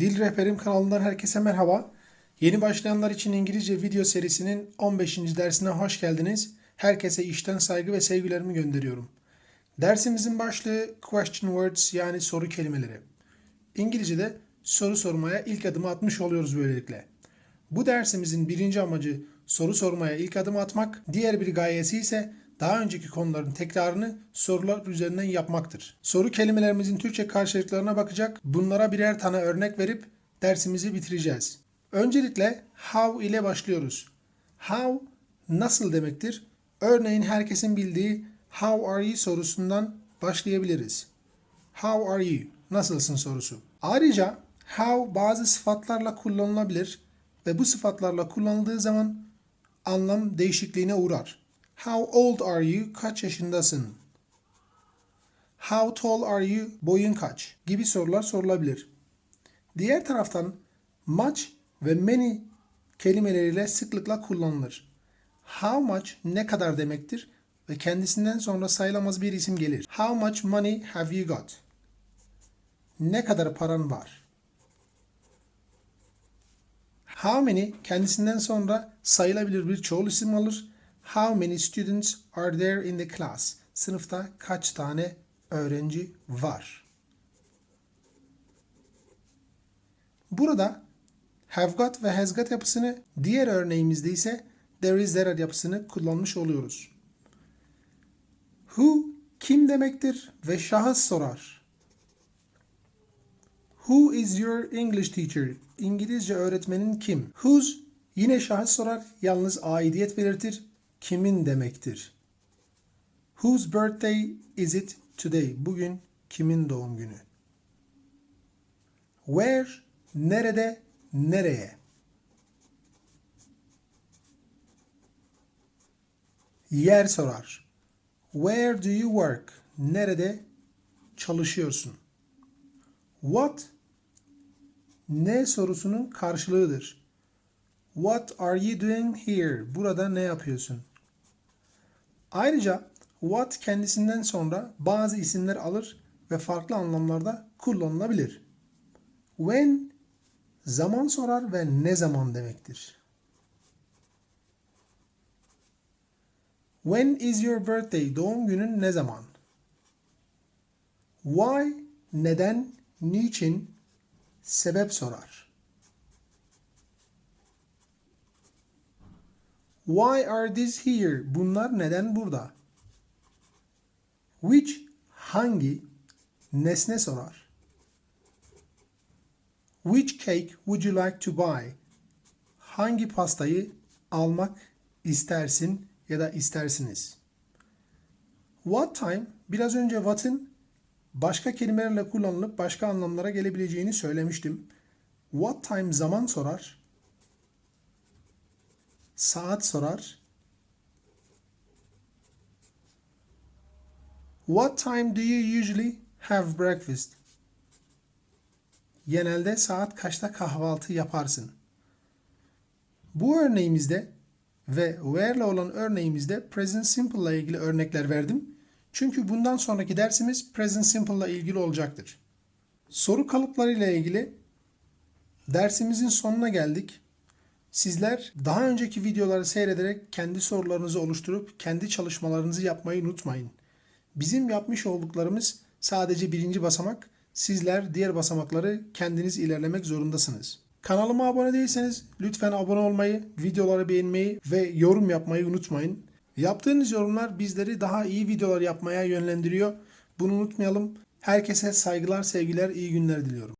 Dil Rehberim kanalından herkese merhaba. Yeni başlayanlar için İngilizce video serisinin 15. dersine hoş geldiniz. Herkese işten saygı ve sevgilerimi gönderiyorum. Dersimizin başlığı question words yani soru kelimeleri. İngilizce'de soru sormaya ilk adımı atmış oluyoruz böylelikle. Bu dersimizin birinci amacı soru sormaya ilk adım atmak, diğer bir gayesi ise daha önceki konuların tekrarını sorular üzerinden yapmaktır. Soru kelimelerimizin Türkçe karşılıklarına bakacak, bunlara birer tane örnek verip dersimizi bitireceğiz. Öncelikle how ile başlıyoruz. How nasıl demektir? Örneğin herkesin bildiği how are you sorusundan başlayabiliriz. How are you? Nasılsın sorusu. Ayrıca how bazı sıfatlarla kullanılabilir ve bu sıfatlarla kullanıldığı zaman anlam değişikliğine uğrar. How old are you? Kaç yaşındasın? How tall are you? Boyun kaç? gibi sorular sorulabilir. Diğer taraftan much ve many kelimeleriyle sıklıkla kullanılır. How much ne kadar demektir ve kendisinden sonra sayılamaz bir isim gelir. How much money have you got? Ne kadar paran var? How many kendisinden sonra sayılabilir bir çoğul isim alır. How many students are there in the class? Sınıfta kaç tane öğrenci var? Burada have got ve has got yapısını diğer örneğimizde ise there is there yapısını kullanmış oluyoruz. Who kim demektir ve şahıs sorar. Who is your English teacher? İngilizce öğretmenin kim? Whose yine şahıs sorar, yalnız aidiyet belirtir. Kimin demektir? Whose birthday is it today? Bugün kimin doğum günü? Where nerede, nereye? Yer sorar. Where do you work? Nerede çalışıyorsun? What ne sorusunun karşılığıdır. What are you doing here? Burada ne yapıyorsun? Ayrıca what kendisinden sonra bazı isimler alır ve farklı anlamlarda kullanılabilir. When zaman sorar ve ne zaman demektir. When is your birthday? Doğum günün ne zaman? Why neden, niçin, sebep sorar. Why are these here? Bunlar neden burada? Which hangi nesne sorar. Which cake would you like to buy? Hangi pastayı almak istersin ya da istersiniz? What time biraz önce what'ın başka kelimelerle kullanılıp başka anlamlara gelebileceğini söylemiştim. What time zaman sorar. Saat sorar. What time do you usually have breakfast? Genelde saat kaçta kahvaltı yaparsın? Bu örneğimizde ve where ile olan örneğimizde present simple ile ilgili örnekler verdim. Çünkü bundan sonraki dersimiz present simple ile ilgili olacaktır. Soru kalıpları ile ilgili dersimizin sonuna geldik. Sizler daha önceki videoları seyrederek kendi sorularınızı oluşturup kendi çalışmalarınızı yapmayı unutmayın. Bizim yapmış olduklarımız sadece birinci basamak. Sizler diğer basamakları kendiniz ilerlemek zorundasınız. Kanalıma abone değilseniz lütfen abone olmayı, videoları beğenmeyi ve yorum yapmayı unutmayın. Yaptığınız yorumlar bizleri daha iyi videolar yapmaya yönlendiriyor. Bunu unutmayalım. Herkese saygılar, sevgiler, iyi günler diliyorum.